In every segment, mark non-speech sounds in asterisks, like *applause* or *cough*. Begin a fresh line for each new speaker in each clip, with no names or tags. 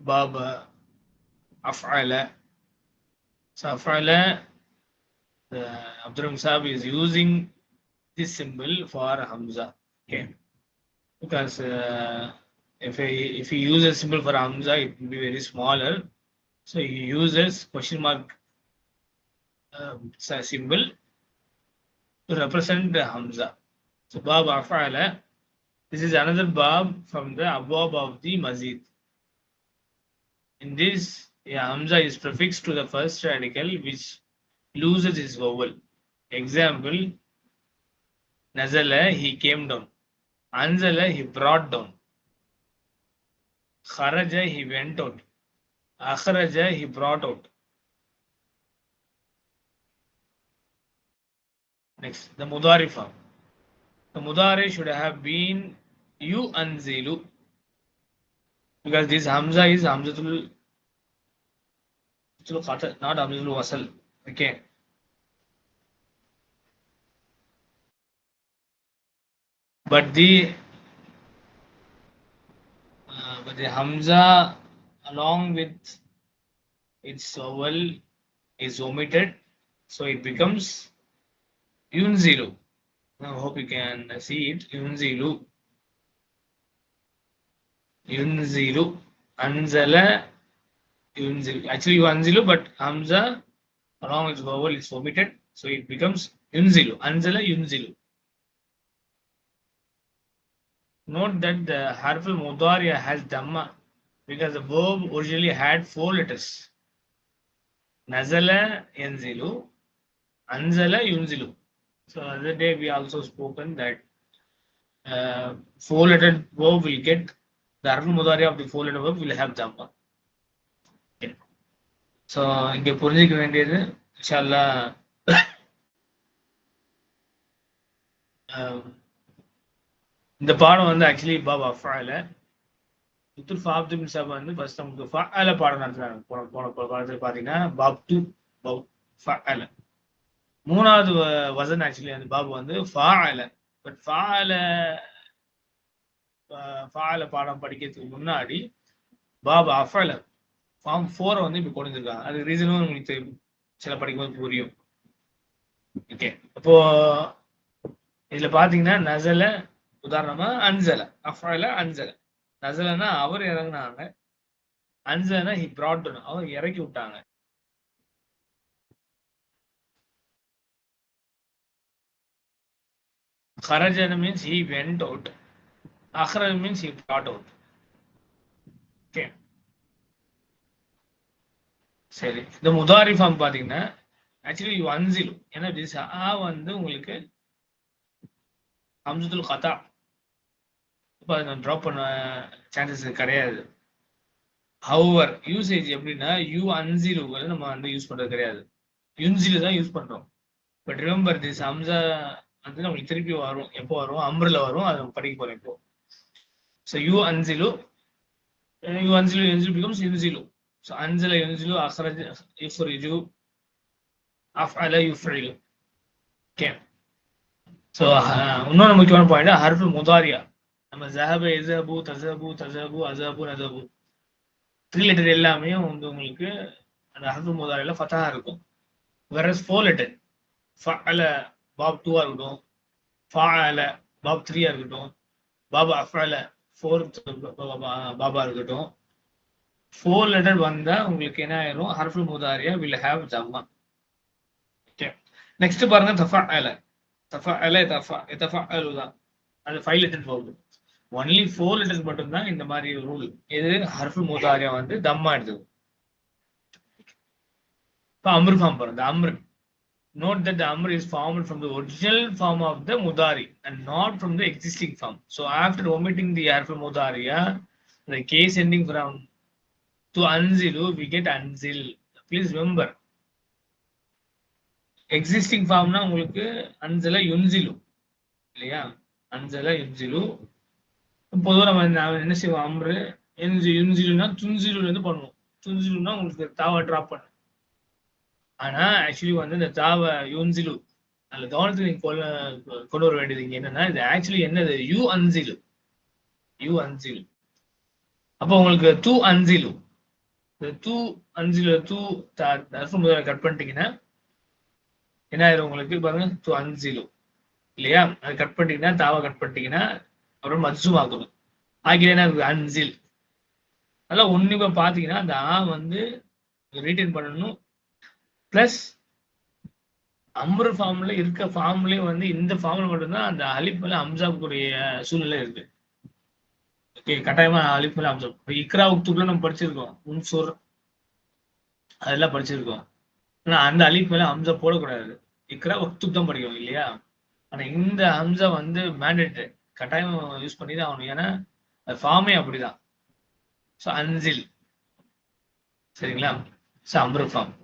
Baba Af'ala So Af'ala, the Abdurrahman is using this symbol for Hamza. Okay. Because uh, if he if he uses symbol for Hamza, it will be very smaller. So he uses question mark uh, symbol to represent the Hamza. So Bab Af'ala, this is another Bab from the above of the Mazid. In this, Hamza is prefixed to the first radical which loses its vowel. Example, Nazala, he came down. Anzala, he brought down. Kharaja, he went out. Akhraja, he brought out. Next, the Mudari form. The Mudari should have been you anzilu because this Hamza is Hamzatul Not Hamzatul Wasal. Okay. But the uh, but the Hamza along with its vowel is omitted, so it becomes Yunzilu. I hope you can see it. Yunzilu. Yunzilu. Anzala Yunzilu. Actually, Yunzilu, but Hamza along with vowel is omitted, so it becomes Yunzilu. Anzala Yunzilu. Note that the harf al mudariya has dhamma because the verb originally had four letters. Nazala yanzilu, anzala yunzilu. So other day we also spoken that uh, four letter verb will get the harf al mudariya of the four letter verb will have dhamma. So இங்கே புரிஞ்சிக்க வேண்டியது இன்ஷால்லா இந்த பாடம் வந்து actually பாபா ஃபாயில புத்தூர் ஃபாப்துபின் சாப் வந்து ஃபர்ஸ்ட் நமக்கு ஃபாயில பாடம் நடத்துறாங்க. போன போன பாடத்தில் பார்த்தீங்கன்னா பாப் டூ பவ் ஃபாயில மூணாவது வசன் ஆக்சுவலி அந்த பாபு வந்து ஃபாயில பட் ஃபாயில ஃபாயில பாடம் படிக்கிறதுக்கு முன்னாடி பாபா அஃபல. ஃபார்ம் ஃபோரை வந்து இப்போ கொண்டு வந்திருக்காங்க அது ரீசனும் உங்களுக்கு தெரியும். சில படிக்கும்போது புரியும். ஓகே அப்போ இதுல பாத்தீங்கன்னா நசல உதாரணமா அன்சல. அஃபால அன்சல. நசலனா அவர் இறங்குனாங்க. அன்சலனா ஹி பிராட் அவர் இறக்கி விட்டாங்க. Kharajana means he went out. Akhraj means he brought out. Okay. சரி. இந்த முதாரி ஃபார்ம் பாத்தீங்கன்னா ஆக்சுவலி அன்சிலு ஏன்னா திஸ் ஆ வந்து உங்களுக்கு அம்சத்துல் கதா. இப்போ அதை நான் ட்ராப் பண்ண சான்சஸ் கிடையாது. ஹவர் யூசேஜ் எப்படின்னா யூ அன்சிலு வந்து நம்ம வந்து யூஸ் பண்றது கிடையாது. யுன்சிலு தான் யூஸ் பண்றோம். பட் ரிமெம்பர் திஸ் அம்சா வந்து நம்மளுக்கு திருப்பி வரும். எப்போ வரும்? அம்ரில் வரும். அதை நம்ம படிக்க போகிறோம் இப்போ. ஸோ யூ அன்சிலு யூ அன்சிலு யுன்சிலு பிகம்ஸ் யுன்சிலு. ஸோ அஞ்சல anzala yunzilu akhraj அஃப் அல yuf'ilu. Okay. ஸோ இன்னொரு முக்கியமான பாயிண்ட் ஹர்ஃபு முதாரியா நம்ம ஜஹப எசபு தசபு தசபு அசபு நசபு த்ரீ லெட்டர் எல்லாமே வந்து உங்களுக்கு அந்த ஹர்ஃபுல் முதாரியில் ஃபத்தாக இருக்கும். வேற ஃபோர் லெட்டர் ஃபஅல பாப் டூவாக இருக்கட்டும். ஃபஅல பாப் த்ரீயாக இருக்கட்டும். பாபா அஃபஅல ஃபோர் பாபா இருக்கட்டும். ஃபோர் லெட்டர் வந்தா உங்களுக்கு என்ன ஆயிரும்? ஹர்ஃபுல் முதாரியா வில் ஹேவ் ஜம்மா ஓகே நெக்ஸ்ட் பாருங்க தஃபா அல தஃபா அல தஃபா தஃபா அலு தான். அது ஃபைவ் லெட்டர் போகுது. ஒன்லி ஃபோர் லெட்டர்ஸ் மட்டும்தான் இந்த மாதிரி ரூல் இது ஹர்ஃபுல் முதாரியா வந்து தம்மா எடுத்தது இப்போ அம்ரு ஃபார்ம் பாருங்க அம்ரு note that the amr is formed from the original form of the mudari and not from the existing form. So after omitting the harf mudariya, the case ending from to anzilu oh, we get anzil. Please remember. Existing ஃபார்ம்னா உங்களுக்கு அஞ்சல யுன்சிலு இல்லையா அஞ்சல யுன்சிலு பொதுவாக நம்ம நான் என்ன செய்வோம் அம்ரு NG யுன்சிலுனா துன்சிலுல இருந்து பண்ணுவோம். துன்சிலுனா உங்களுக்கு தாவை ட்ராப் பண்ணு. ஆனால் ஆக்சுவலி வந்து இந்த தாவை யுன்சிலு அதில் கவனத்துக்கு நீங்கள் கொள்ள கொண்டு வர வேண்டியது இங்கே என்னன்னா இது ஆக்சுவலி என்னது? யூ அன்சிலு யூ அன்சிலு அப்போ உங்களுக்கு டூ அன்சிலு தூ டூ தூ டூ முதல்ல கட் பண்ணிட்டீங்கன்னா என்ன ஆயிரும் உங்களுக்கு? பாருங்க டூ அஞ்சிலு இல்லையா? அது கட் பண்ணிட்டீங்கன்னா தாவா கட் பண்ணிட்டீங்கன்னா அப்புறம் மஜ்ஜும் ஆக்கணும் ஆகினா அஞ்சில். அதெல்லாம் ஒண்ணுமே பாத்தீங்கன்னா அந்த ஆ வந்து ரீட்டைன் பண்ணணும். பிளஸ் அம்பர் ஃபார்ம்ல இருக்க ஃபார்ம்லயே வந்து இந்த ஃபார்ம்ல மட்டும்தான் அந்த அலிப்புல அம்சாவுக்குரிய சூழ்நிலை இருக்கு. ஓகே கட்டாயமா அலிப்ல அம்சா இக்ரா உக்துக்குள்ள நம்ம படிச்சிருக்கோம். உன்சூர் அதெல்லாம் படிச்சிருக்கோம். ஆனா அந்த அலிஃப் மேல அம்சா போடக்கூடாது. இக்ரா உக்துக் தான் படிக்கணும் இல்லையா? ஆனா இந்த அம்சா வந்து மேண்டேட் கட்டாயம் யூஸ் பண்ணி தான் ஆகணும். ஏன்னா அது ஃபார்மே அப்படிதான். ஸோ அன்சில் சரிங்களா? ஸோ அம்ரு ஃபார்ம்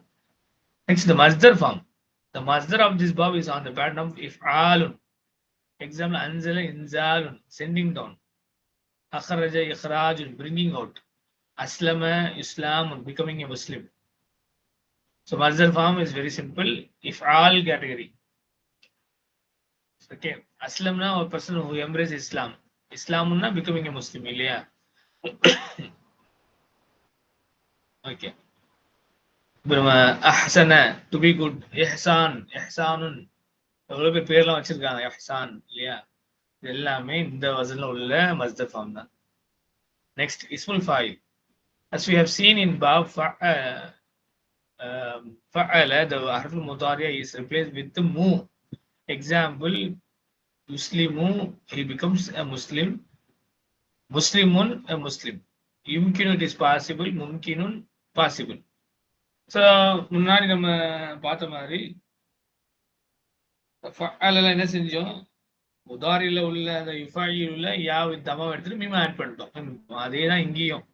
நெக்ஸ்ட் த மஸ்தர் ஃபார்ம் த மஸ்தர் ஆஃப் திஸ் பாப் is on the bad of இஃப் ஆலுன் எக்ஸாம்பிள் அன்சல இன்சாலுன் sending down அஹ்ரஜ இஹ்ராஜுன் bringing out அஸ்லம Islam becoming a Muslim So Mazdar form is very simple. If all category. Okay. Aslamna a person who embraces Islam. Islamna becoming a Muslim. இல்லையா *coughs* okay இப்போ நம்ம அஹ்சன to be good எஹ்சான் எஹ்சானுன் எவ்வளோ பேர் பேர்லாம் வச்சிருக்காங்க எஹ்சான் இல்லையா இது எல்லாமே இந்த வசனில் உள்ள மஸ்த ஃபார்ம் தான். நெக்ஸ்ட் இஸ்முல் foil as we have seen in pop ஃபஅல த ஹர்ஃபுல் முதாரியா இஸ் ரிப்ளேஸ் வித் மூ எக்ஸாம்பிள் முஸ்லிமு ஹி பிகம்ஸ் அ முஸ்லிம் முஸ்லிமுன் அ முஸ்லிம் யும்கின் இட் இஸ் பாசிபிள் மும்கினுன் பாசிபிள் ஸோ முன்னாடி நம்ம பார்த்த மாதிரி என்ன செஞ்சோம்? முதாரில உள்ள அந்த யுஃபாயில் உள்ள யா வித் தமா எடுத்துட்டு மீமா ஆட் பண்ணிட்டோம். அதே தான் இங்கேயும்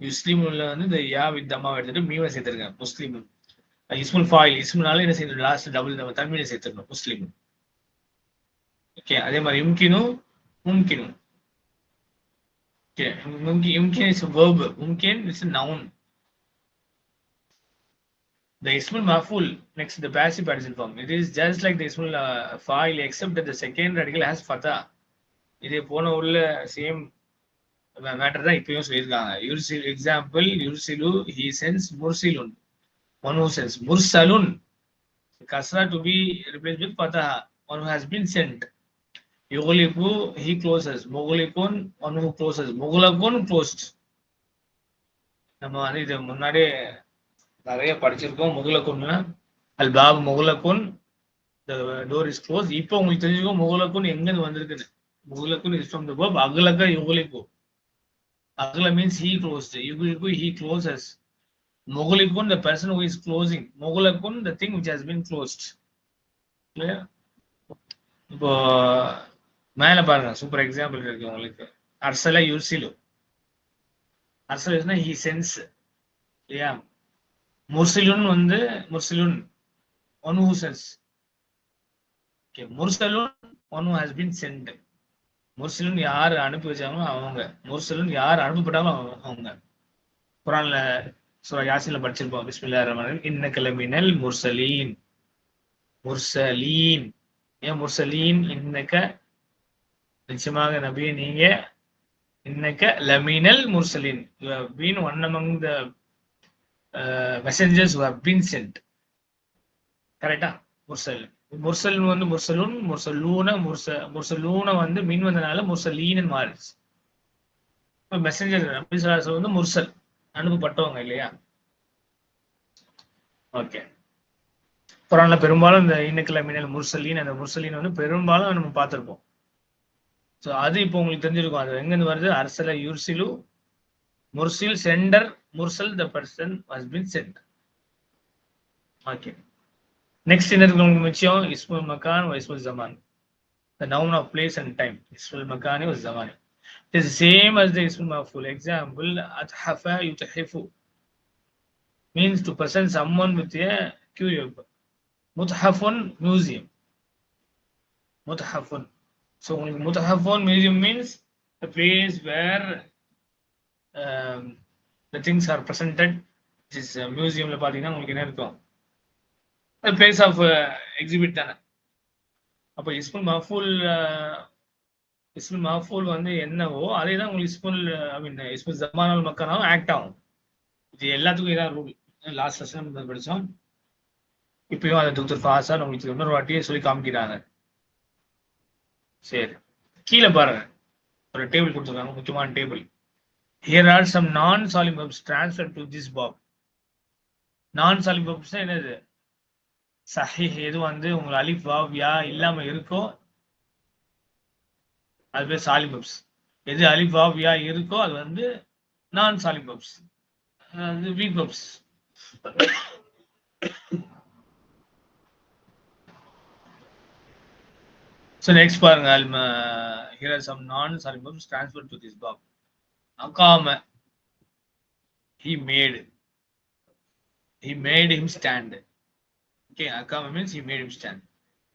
முஸ்லீம்ல வந்து இந்த யா வித் தம்மா எடுத்துட்டு மீவை சேர்த்திருக்கேன் முஸ்லீம். இஸ்முல் ஃபாயில் இஸ்முனால என்ன செய்யணும்? லாஸ்ட் டபுள் நம்ம தன்மையில சேர்த்துடணும் முஸ்லீம். ஓகே அதே மாதிரி இம்கினும் மும்கினும் ஓகே மும்கி is verb. மும்கின் is noun The ismul maful next the passive participle form. It is just like the ismul uh, file except that the second radical has fatha. இது போன உள்ள சேம் மேட்டர் தான் இப்பயும் சொல்லியிருக்காங்க. யுர்சில் எக்ஸாம்பிள் யுர்சிலு he sends முர்சிலுன் one who sends முர்சலுன் கஸ்ரா to be replace with Pada one who has been sent யுகுலிகு he closes முகுலிகுன் ஒன் ஹூ க்ளோசஸ் முகுலகுன் க்ளோஸ்ட் நம்ம வந்து இது முன்னாடியே நிறைய படிச்சிருக்கோம். முகலக்குன்னு அல் பாப் த டோர் இஸ் க்ளோஸ் இப்போ உங்களுக்கு தெரிஞ்சுக்கோ முகலக்குன் எங்கன்னு வந்திருக்குன்னு. முகலக்குன் இஸ் ஃப்ரம் த பாப் அகுலக யுகுலிகு அகல means he close Yuguliku, he closes Mogulikun, the person who is closing Mogulakun, the thing which has been closed இப்போ மேல பாருங்க. சூப்பர் எக்ஸாம்பிள் இருக்கு உங்களுக்கு. அர்சல யூசிலு அர்சல் ஹி சென்ஸ் இல்லையா முர்சிலுன் வந்து முர்சிலுன் one who cells okay முர்சலுன் one who has been sent முர்சிலுன் யார் அனுப்பி வச்சாங்களோ அவங்க. முர்சலுன் யார் அனுப்பப்பட்டாலும் அவங்க. குரான்ல சூரா யாசில படிச்சிருப்போம். பிஸ்மில்லா ரஹ்மான் இன்ன கிளம்பினல் முர்சலீன். முர்சலீன். ஏன் முர்சலீன்? இன்னக்க நிச்சயமாக நபியை நீங்க இன்னக்க லமீனல் முர்சலின். Been one among the messengers have been sent கரெக்டா முர்சல். முர்சல் வந்து முர்சலூன் முர்சலூன முர்ச முர்சலூன வந்து மின் வந்தனால முர்சலீனன் மாறிடுச்சு இப்போ மெசஞ்சர் நபிசுலாசம் வந்து முர்சல் அனுப்பப்பட்டவங்க இல்லையா? ஓகே குரான்ல பெரும்பாலும் இந்த இன்னக்கில் மின்னல் முர்சலீன் அந்த முர்சலீன் வந்து பெரும்பாலும் நம்ம பார்த்துருப்போம். ஸோ அது இப்போ உங்களுக்கு தெரிஞ்சிருக்கும். அது எங்கேருந்து வருது? அரசல யூர்சிலு Mursil sender, Mursal the person has been sent. Okay. Next in Muchio, Ismul Makan or Ismul Zaman. The noun of place and time. Ismul makan or zaman. It is the same as the Ismul Maful. Example, Athafa Yutahifu means to present someone with a curio. Muthafun museum. Muthafun. So Muthafun museum means a place where the things are presented is மியூசியமில் பார்த்தீங்கன்னா உங்களுக்கு என்ன இருக்கும்? Place of exhibit தானே. அப்போ இஸ்புல் மஃபூல் இஸ்புல் மஃபூல் வந்து என்னவோ அதே தான் உங்களுக்கு இஸ்புல் ஐ மீன் இஸ்புல் ஜமானால் மக்கானாலும் ஆக்ட் ஆகும். இது எல்லாத்துக்கும் இதான் ரூல் லாஸ்ட் லெசன் படித்தோம் இப்பயும் அதை டாக்டர் ஃபாஸ்டாக உங்களுக்கு இன்னொரு வாட்டியே சொல்லி காமிக்கிறாங்க. சரி. கீழே பாருங்க. ஒரு டேபிள் கொடுத்துருக்காங்க. முக்கியமான table here are some non சாலிம் பப்ஸ் டிரான்ஸ்ஃபர் டு திஸ் பாப் நான் சாலிம் பப்ஸ் என்னது? சஹிஹ் எது வந்து உங்க அலிப் வாவ் யா இல்லாம இருக்கோ அது பேர் சாலிம் பப்ஸ் எது அலிஃப் வாவ் யா இருக்கோ அது வந்து நான் சாலிம் பப்ஸ் அது வீக் பப்ஸ் ஸோ நெக்ஸ்ட் பாருங்க அல்ம here are some non salim verbs transferred to this pop Akama he made he made him stand. Okay, akama means he made him stand.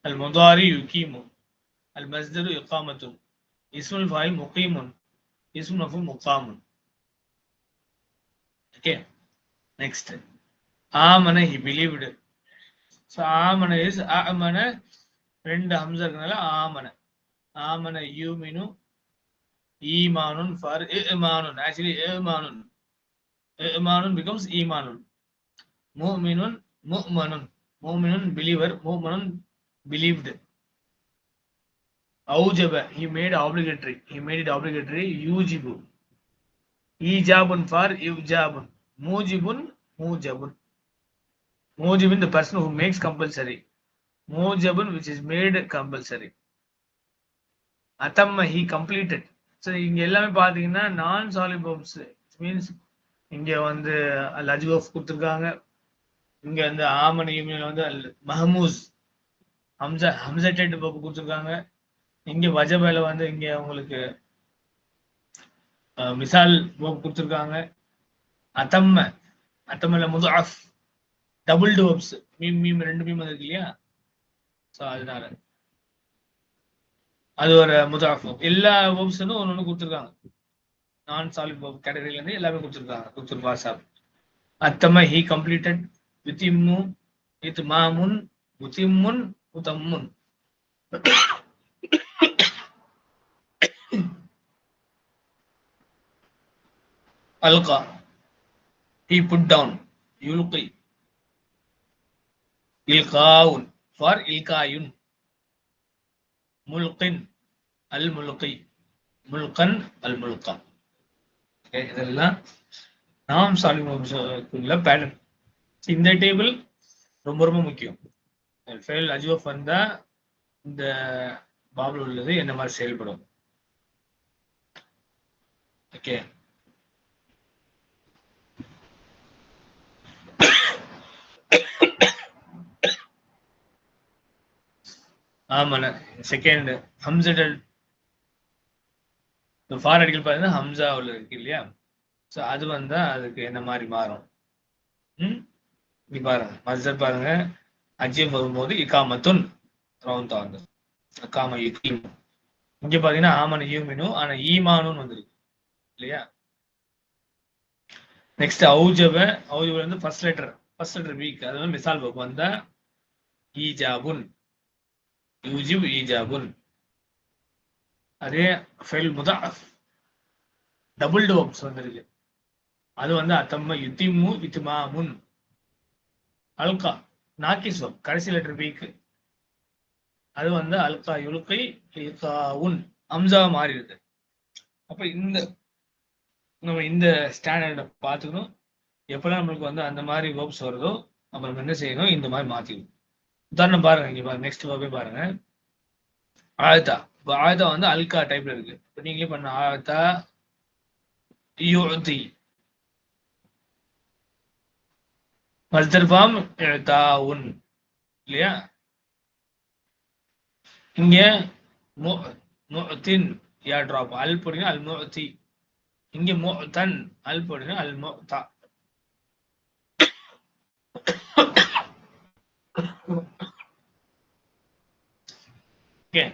Al mudari yukimu. Al masdaru iqamatun. Ismul fa'il muqimun. Ismul maf'ul muqamun. Okay. Next. Amana he believed. So amana is amana ரெண்டு ஹம்சா இருக்கனால ஆமன ஆமன யூமினு Imanun for Imanun. Actually, Imanun. Imanun becomes Imanun. Mu'minun, Mu'manun. Mu'minun, believer. Mu'manun, believed. Aujaba, he made obligatory. He made it obligatory. Yujibu. Ijabun for Ijabun. Mujibun, Mujabun. Mujibun, the person who makes compulsory. Mujabun, which is made compulsory. Atamma, he completed. So இங்க எல்லாமே பாத்தீங்கன்னா நான் சாலிபப்ஸ் means இங்க வந்து அல் கொடுத்துருக்காங்க. இங்க வந்து ஆமன் யூமியன் வந்து அல் மஹமூஸ் ஹம்சா ஹம்சட்டேட் பப் கொடுத்துருக்காங்க. இங்க வஜபையில வந்து இங்க உங்களுக்கு மிசால் பப் கொடுத்துருக்காங்க. அத்தம்ம அத்தம்மல முதாஃப் டபுள் டோப்ஸ் மீம் மீம் ரெண்டு மீம் இருக்கு இல்லையா? ஸோ அதனால. அது ஒரு முதாஃப் எல்லா வேர்ப்ஸும் ஒன்று ஒன்று கொடுத்துருக்காங்க. நான் சாலிட் வேர்ப் கேட்டகரியிலேருந்து எல்லாமே கொடுத்துருக்காங்க. கொடுத்துருப்பா சாப் அத்தமை ஹி கம்ப்ளீட்டட் வித்திம்மு வித் மாமுன் முத்திம்முன் முத்தம்முன் அல்கா he put down. யுல்கி இல்காவுன் ஃபார் இல்காயுன் முல்கின் அல் முல்கி முல்கன் அல் முல்கா இதெல்லாம் நாம் சாலிமுள்ள பேட்டர்ன் இந்த டேபிள் ரொம்ப ரொம்ப முக்கியம். ஃபெயில் அஜுவஃப் வந்தா இந்த பாபில் உள்ளது என்ன மாதிரி செயல்படும்? ஓகே ஆமாண்ணே செகண்ட் ஹம்சடல் இந்த ஃபார் அடிக்கல் பார்த்தீங்கன்னா ஹம்சாவில் உள்ள இருக்கு இல்லையா? ஸோ அது வந்தால் அதுக்கு என்ன மாதிரி மாறும்? ம்? இப்படி பாருங்க மசர் பாருங்க. அஜியம் வரும்போது இக்காமத்துன் ரவுந்தா வந்து அக்காம யுக்கீம் இங்கே பார்த்தீங்கன்னா ஆமன யூமினும் ஆனா ஈமானும் வந்துருக்கு. இல்லையா? நெக்ஸ்ட் அவுஜப. அவுஜப வந்து first letter first letter weak அது வந்து மிசால் வந்தால் வந்தா ஈஜாபுன். யூஜிப் ஈஜாபுன் அதே ஃபெல் முதாஃப். டபுள் டோப்ஸ் வந்திருக்கு. அது வந்து அத்தம்ம யுத்திமு இத்துமாமுன். அல்கா நாக்கிஸ்வம் கடைசி லெட்டர் வீக் அது வந்து அல்கா யுல்கை உன் அம்சா மாறி இருக்கு. அப்ப இந்த நம்ம இந்த ஸ்டாண்டர்ட பார்த்துக்கணும். எப்பெல்லாம் நம்மளுக்கு வந்து அந்த மாதிரி வேர்ப்ஸ் வருதோ அப்புறம் நம்ம என்ன செய்யணும்? இந்த மாதிரி மாத்திக்கணும். உதாரணம் பாருங்க இங்க பாருங்க நெக்ஸ்ட் போய் பாருங்க. ஆயத்தா. இப்போ ஆயத்தா வந்து அல்கா டைப்ல இருக்கு. இப்போ நீங்களே பண்ண. ஆயத்தா யுதி மஸ்தர் ஃபார்ம் உன் இல்லையா? இங்க முத்தின் யா ட்ராப் அல் போடுங்க அல் முத்தி. இங்க மோ தன் அல் போடுங்க அல் முத்தா. ஓகே.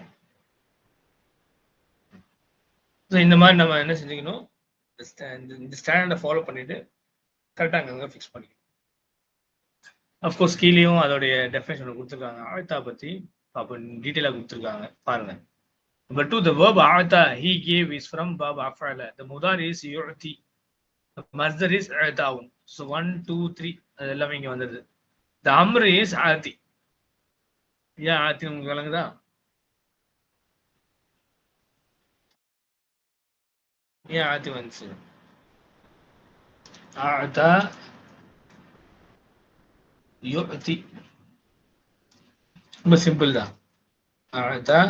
இந்த மாதிரி நம்ம என்ன செஞ்சுக்கணும்? இந்த ஸ்டாண்டர்டை ஃபாலோ பண்ணிட்டு கரெக்டாக அங்கங்கே ஃபிக்ஸ் பண்ணிக்கணும். அஃப்கோர்ஸ் கீழேயும் அதோடைய டெஃபினேஷன் கொடுத்துருக்காங்க. ஆழ்த்தா பத்தி அப்போ டீட்டெயிலாக கொடுத்துருக்காங்க. பாருங்க. நம்பர் டூ த வேர்ப் ஆழ்த்தா ஹி கேவ் இஸ் ஃப்ரம் பாப் af'ala. த முதார் இஸ் yu'ti. மஸ்தர் இஸ் அழுத்தாவும் ஸோ ஒன் டூ த்ரீ அது எல்லாமே இங்க வந்துடுது த அம்ரு இஸ் ஆழ்த்தி ஏன் ஆழ்த்தி உங்களுக்கு விளங்குதா? ஏன் ஆத்தி வந்துச்சு ஆத்தா யுத்தி ரொம்ப சிம்பிள் தான் ஆத்தா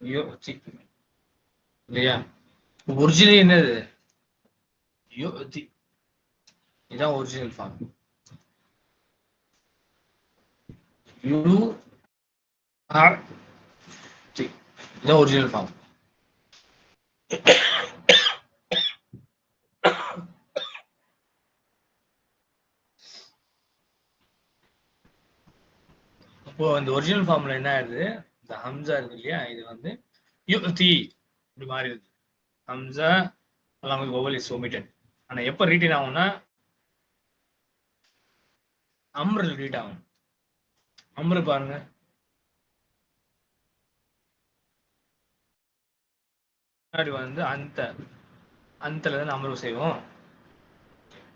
யுத்தி இல்லையா ஒரிஜினல் என்னது யுத்தி இதுதான் ஒரிஜினல் ஃபார்ம் யூ ஆர் டி இதுதான் ஒரிஜினல் ஃபார்ம் இப்போ இந்த ஒரிஜினல் ஃபார்ம்ல என்ன ஆயிருது இந்த ஹம்சா இருக்கு இல்லையா? இது வந்து யுத்தி இப்படி மாறிடுது. Hamza along with vowel is omitted ஆனா எப்ப ரீட்டைன் ஆகும்னா அம்ரில் ரீட் ஆகும். அம்ரு பாருங்க. முன்னாடி வந்து அந்த அந்தல தான் அமர்வு செய்வோம்.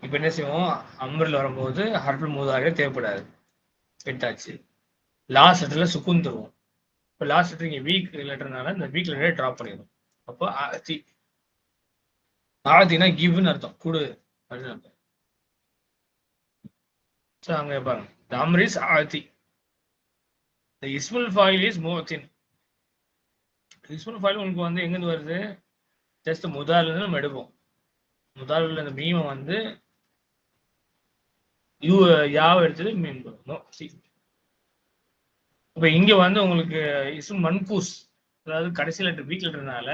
இப்ப என்ன செய்வோம்? அமரில் வரும்போது ஹர்பல் மூதாரியா தேவைப்படாது. எட்டாச்சு லாஸ்ட் லெட்டர்ல சுக்குன் தருவோம் இப்போ லாஸ்ட் லெட்டர் இங்கே வீக் லெட்டர்னால இந்த வீக் லெட்டர் ட்ராப் பண்ணிடும் அப்போ ஆத்தி ஆத்தினா கிவ்னு அர்த்தம். கொடு அப்படின்னு அர்த்தம். ஸோ அங்க பாருங்க. The amr is Aadhi. The ismul file is முஅத்தின் உங்களுக்கு வந்து எங்கேருந்து வருது? ஜஸ்ட் முதல்ல நம்ம எடுப்போம். முதல்ல இந்த மீமை வந்து யூ யாவை எடுத்தது? மீன். முஅத்தி இப்ப இங்க வந்து உங்களுக்கு இஸ்ம் மன்கூஸ் அதாவது கடைசி லெட்டர் வீக் லெட்டர்னால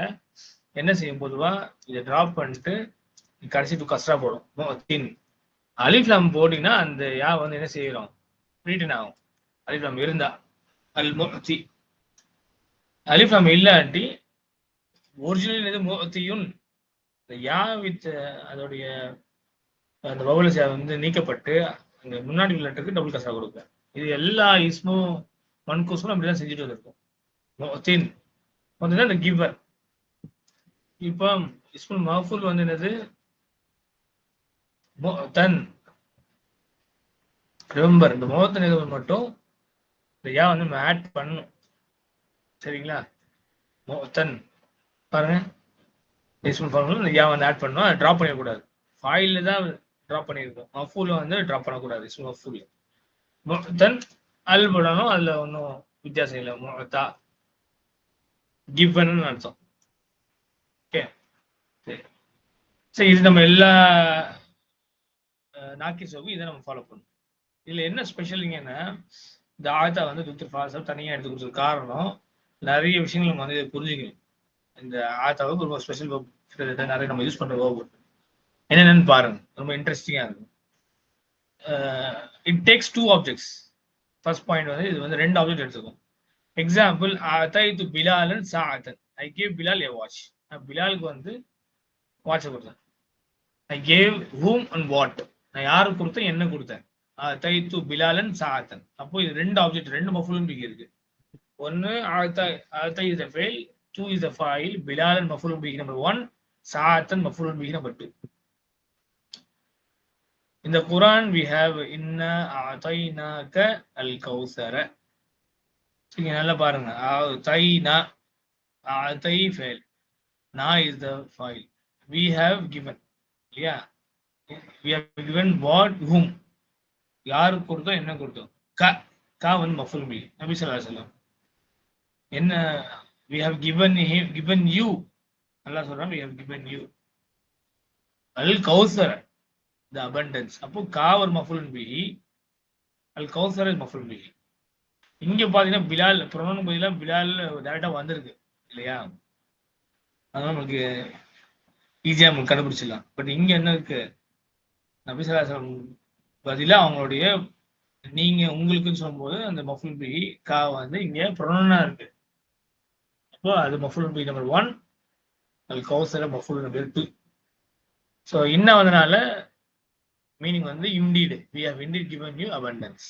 என்ன செய்யும்? பொதுவா இதை டிராப் பண்ணிட்டு கடைசி டூ கஸ்ரா போடும். தின். அலிஃப்லாம் போட்டீங்கன்னா அந்த யா வந்து என்ன செய்யறோம் ரீட்டன் ஆகும். அலிஃப்லாம் இருந்தா. அல் முஅத்தி அலிஃப்லாம் இல்லாட்டி ஒரிஜினல் இது முஅத்தியுன் இந்த யா வித் அதோடைய அந்த வவுலஸ் வந்து நீக்கப்பட்டு அந்த முன்னாடி லெட்டருக்கு டபுள் கஸ்ரா கொடுப்பேன். இது எல்லா இஸ்மும் மண்கோசம் அப்படிதான் செஞ்சுட்டு வந்திருக்கோம். முஅத்தின் வந்து இந்த கிவர் இப்போ இஸ்முல் மஹஃபூல் வந்து என்னது? தன் ரிமெம்பர் இந்த முகத்த நிகழ்வு மட்டும் இந்த யா வந்து நம்ம ஆட் பண்ணும் சரிங்களா? தன் பாருங்க. இஸ்முல் ஃபார்முலா இந்த யா வந்து ஆட் பண்ணணும். ட்ராப் பண்ணிடக்கூடாது. ஃபாயில் தான் ட்ராப் பண்ணியிருக்கோம். மஃபூல் வந்து ட்ராப் பண்ணக்கூடாது. இஸ்முல் மஃபூல் தென் அல் போடணும் அதுல ஒன்றும் வித்தியாசம் இல்லை. முகத்தா கிவன் அர்த்தம். ஓகே சரி. சரி இது நம்ம எல்லா நாக்கி சோகு இதை நம்ம ஃபாலோ பண்ணணும். இதுல என்ன ஸ்பெஷல் இந்த ஆயத்தா வந்து துத்திர ஃபாசம் தனியாக எடுத்து கொடுத்தது காரணம் நிறைய விஷயங்கள் நம்ம வந்து இதை புரிஞ்சுக்கணும். இந்த ஆயத்தாவுக்கு ரொம்ப ஸ்பெஷல் நிறைய நம்ம யூஸ் பண்ற வேர்பு என்னென்னு பாருங்க. ரொம்ப இன்ட்ரெஸ்டிங்காக இருக்கும். It takes two objects first point வந்து இது வந்து ரெண்டு ஆப்ஜெக்ட் எடுத்துக்கும் எக்ஸாம்பிள் ஆத்தை து பிலாலன் சாத்தன் I gave Bilal a watch நான் பிலாலுக்கு வந்து வாட்சை கொடுத்தேன். I gave whom and what நான் யாருக்கு கொடுத்தேன் என்ன கொடுத்தேன்? ஆத்தை து பிலாலன் சாத்தன் அப்போ இது ரெண்டு ஆப்ஜெக்ட் ரெண்டு மஃபுலும் பிகி இருக்கு. ஒன்னு அத்தை இஸ் அ ஃபெயில் டூ இஸ் த ஃபைல் பிலாலன் மஃபுலும் பிகி நம்பர் ஒன் சாத்தன் மஃபுலும் பிகி நம்பர் டூ இந்த குரான் வி ஹாவ் இன்ன ஆத்தைனாக அல் கௌசர நீங்க நல்லா பாருங்க. தைனா தை ஃபைல் நா இஸ் த ஃபைல் வி ஹாவ் கிவன் இல்லையா? We have given what whom யாருக்கு கொடுத்தோம்? என்ன கொடுத்தோம்? க. கா வந்து மஃபுல் பி நபி சொல்லா சொல்லம் என்ன? We have given given you நல்லா சொல்றான். வி ஹவ் கிவன் யூ அல் கௌசர த அபண்டன்ஸ் அப்போ காவர் மஃபுலன் மஃபுல் பி அல் மஃபுல் பிஹி. இங்க பாத்தீங்கன்னா பிலால் புரோனன் பதிலா பிலால் டேரக்டா வந்திருக்கு இல்லையா? அதனால நமக்கு ஈஸியா நம்ம கண்டுபிடிச்சிடலாம். பட் இங்க என்ன இருக்கு? நபிசலாசலம் பதிலா அவங்களுடைய நீங்க உங்களுக்குன்னு சொல்லும்போது அந்த மஃபுல் பி கா வந்து இங்க புரோனா இருக்கு. அப்போ அது மஃபுல் பி நம்பர் ஒன் அது கௌசர மஃபுல் நம்பர் டூ ஸோ இன்னும் அதனால மீனிங் வந்து indeed we have indeed given you abundance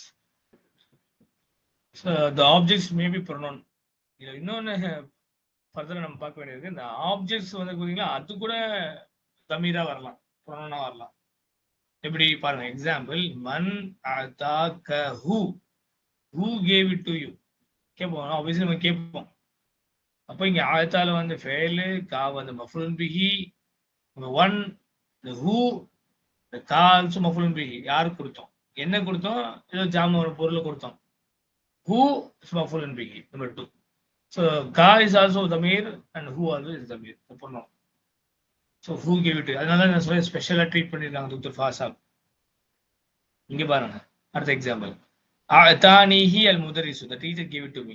so the objects maybe pronoun இதில் இன்னொன்னு ஃபர்தராக நம்ம பார்க்க வேண்டியது இந்த ஆப்ஜெக்ட்ஸ் வந்து பார்த்தீங்கன்னா அது கூட தமிழா வரலாம். ப்ரொனவுனா வரலாம். எப்படி? பாருங்க எக்ஸாம்பிள் மன் அதா க who who gave it to you கேட்போம். ஆப்வியஸ்லி நம்ம கேட்போம். அப்போ இங்க ஆயத்தால வந்து ஃபேலு கா வந்து மஃபுல் பிஹி. ஒன் ஹூ இந்த கா ஆல்சோ பிஹி யாருக்கு கொடுத்தோம்? என்ன கொடுத்தோம்? ஏதோ ஜாம ஒரு பொருளை கொடுத்தோம். ஹூ இஸ் மஃபுல் பிஹி நம்பர் டூ ஸோ கா இஸ் ஆல்சோ தமீர் அண்ட் ஹூ ஆல்சோ இஸ் தமீர் பண்ணோம் ஸோ ஹூ கிவ் இட் அதனால நான் சொல்ல ஸ்பெஷலாக ட்ரீட் பண்ணியிருக்காங்க டாக்டர் ஃபாசாப் இங்க பாருங்க அடுத்த எக்ஸாம்பிள் தானிஹி அல் முதரிசு the teacher give it to me